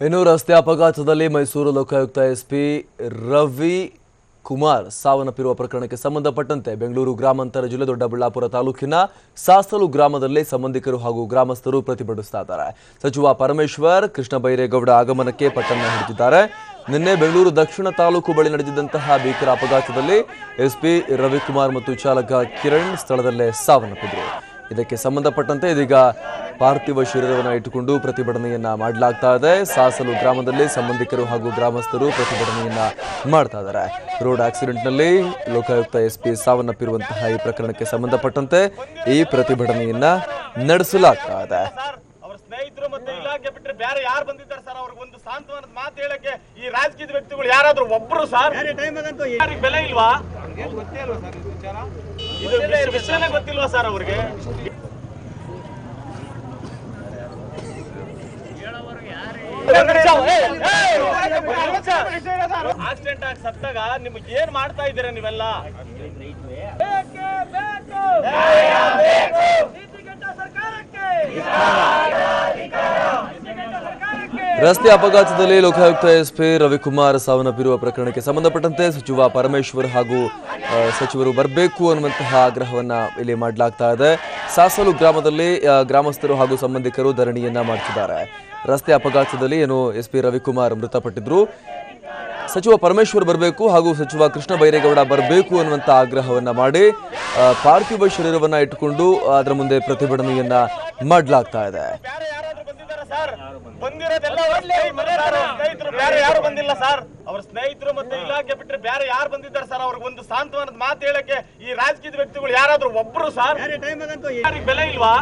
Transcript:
ಇನ್ನು ರಸ್ತೆ ಅಪಘಾತದಲ್ಲಿ ಮೈಸೂರು ಲೋಕಾಯುಕ್ತ ಎಸ್ಪಿ ರವಿ ಕುಮಾರ್ ಸಾವನ್ನಪ್ಪಿರುವ ಪ್ರಕರಣಕ್ಕೆ ಸಂಬಂಧಪಟ್ಟಂತೆ ಬೆಂಗಳೂರು ಗ್ರಾಮಾಂತರ ಜಿಲ್ಲೆ ದೊಡ್ಡಬಳ್ಳಾಪುರ ತಾಲೂಕಿನ ಸಾಸಲು ಗ್ರಾಮದಲ್ಲಿ ಸಂಬಂಧಿಕರು ಹಾಗೂ ಗ್ರಾಮಸ್ಥರು ಪ್ರತಿಭಟಿಸ್ತಾ ಇದ್ದಾರೆ. ಸಚಿವ ಪರಮೇಶ್ವರ್ ಕೃಷ್ಣ ಬೈರೇಗೌಡ ಆಗಮನಕ್ಕೆ ಪಟ್ಟಣ ಹಿಡಿದಿದ್ದಾರೆ. ನಿನ್ನೆ ಬೆಂಗಳೂರು ದಕ್ಷಿಣ ತಾಲೂಕು ಬಳಿ ನಡೆದಿದ್ದಂತಹ ಭೀಕರ ಅಪಘಾತದಲ್ಲಿ ಎಸ್ಪಿ ರವಿಕುಮಾರ್ ಮತ್ತು ಚಾಲಕ ಕಿರಣ್ ಸ್ಥಳದಲ್ಲೇ ಸಾವನ್ನಪ್ಪಿದರು. ಇದಕ್ಕೆ ಸಂಬಂಧಪಟ್ಟಂತೆ ಇದೀಗ ಪಾರ್ಥಿವ ಶರೀರವನ್ನು ಇಟ್ಟುಕೊಂಡು ಪ್ರತಿಭಟನೆಯನ್ನ ಮಾಡಲಾಗ್ತಾ ಇದೆ. ಸಾಸಲು ಗ್ರಾಮದಲ್ಲಿ ಸಂಬಂಧಿಕರು ಹಾಗೂ ಗ್ರಾಮಸ್ಥರು ಪ್ರತಿಭಟನೆಯನ್ನ ಮಾಡ್ತಾ ಇದ್ದಾರೆ. ರೋಡ್ ಆಕ್ಸಿಡೆಂಟ್ನಲ್ಲಿ ಲೋಕಾಯುಕ್ತ ಎಸ್ಪಿ ಸಾವನ್ನಪ್ಪಿರುವಂತಹ ಈ ಪ್ರಕರಣಕ್ಕೆ ಸಂಬಂಧಪಟ್ಟಂತೆ ಈ ಪ್ರತಿಭಟನೆಯನ್ನ ನಡೆಸಲಾಗ್ತಾ ಇದೆ. ಸರ್ ಅವ್ರ ಸ್ನೇಹಿತರು ಮತ್ತೆ ಇಲಾಖೆ ಬಿಟ್ರೆ ಬೇರೆ ಯಾರು ಬಂದಿದ್ದಾರೆ ಸರ್? ಅವ್ರಿಗೆ ಒಂದು ಸಾಂತ್ವನದ ಮಾತು ಹೇಳಕ್ಕೆ ಈ ರಾಜಕೀಯ ವ್ಯಕ್ತಿಗಳು ಯಾರಾದ್ರೂ ಒಬ್ರು ಸರ್? ಯಾರಿಗೆ ಬೆಲೆ ಇಲ್ವಾ? ಇದು ವಿಷಯ- ವಿಷಯನೇ ಗೊತ್ತಿಲ್ವಾ ಸರ್ ಅವ್ರಿಗೆ? ಆಕ್ಸಿಡೆಂಟ್ ಆಗಿ ಸತ್ತಾಗ ನಿಮ್ಗೆ ಏನ್ ಮಾಡ್ತಾ ಇದ್ದೀರಾ ನೀವೆಲ್ಲ? ಬೇಕೇ ಬೇಕು ನೀತಿಗೆಟ್ಟ ಸರ್ಕಾರಕ್ಕೆ ನೀತಿಗೆಟ್ಟ ಸರ್ಕಾರಕ್ಕೆ ರಸ್ತೆ ಅಪಘಾತದಲ್ಲಿ ಲೋಕಾಯುಕ್ತ ಎಸ್ಪಿ ರವಿಕುಮಾರ್ ಸಾವನ್ನಪ್ಪಿರುವ ಪ್ರಕರಣಕ್ಕೆ ಸಂಬಂಧಪಟ್ಟಂತೆ ಸಚಿವ ಪರಮೇಶ್ವರ್ ಹಾಗೂ ಸಚಿವರು ಬರಬೇಕು ಅನ್ನುವಂತಹ ಆಗ್ರಹವನ್ನ ಇಲ್ಲಿ ಮಾಡಲಾಗ್ತಾ ಇದೆ. ಸಾಸಲು ಗ್ರಾಮದಲ್ಲಿ ಗ್ರಾಮಸ್ಥರು ಹಾಗೂ ಸಂಬಂಧಿಕರು ಧರಣಿಯನ್ನ ಮಾಡ್ತಿದ್ದಾರೆ. ರಸ್ತೆ ಅಪಘಾತದಲ್ಲಿ ಏನು ಎಸ್ ಪಿ ರವಿಕುಮಾರ್ ಮೃತಪಟ್ಟಿದ್ರು. ಸಚಿವ ಪರಮೇಶ್ವರ್ ಬರಬೇಕು ಹಾಗೂ ಸಚಿವ ಕೃಷ್ಣ ಬೈರೇಗೌಡ ಬರಬೇಕು ಅನ್ನುವಂಥ ಆಗ್ರಹವನ್ನ ಮಾಡಿ ಪಾರ್ಥಿವ ಶರೀರವನ್ನು ಇಟ್ಟುಕೊಂಡು ಅದರ ಮುಂದೆ ಪ್ರತಿಭಟನೆಯನ್ನ ಮಾಡಲಾಗ್ತಾ ಇದೆ ಬೇರೆ ಯಾರಾದ್ರೂ ಬಂದಿದ್ದಾರ ಸರ್ ಬಂದಿರೋದೆಲ್ಲ ಸ್ನೇಹಿತರು ಬೇರೆ ಯಾರು ಬಂದಿಲ್ಲ ಸರ್? ಅವ್ರ ಸ್ನೇಹಿತರು ಮತ್ತೆ ಇಲಾಖೆ ಬಿಟ್ರೆ ಬೇರೆ ಯಾರು ಬಂದಿದ್ದಾರೆ ಸರ್? ಅವ್ರಿಗೆ ಒಂದು ಸಾಂತ್ವನದ ಮಾತು ಹೇಳಕ್ಕೆ ಈ ರಾಜಕೀಯ ವ್ಯಕ್ತಿಗಳು ಯಾರಾದ್ರೂ ಒಬ್ರು ಸರ್? ಬೆಲೆ ಇಲ್ವಾ?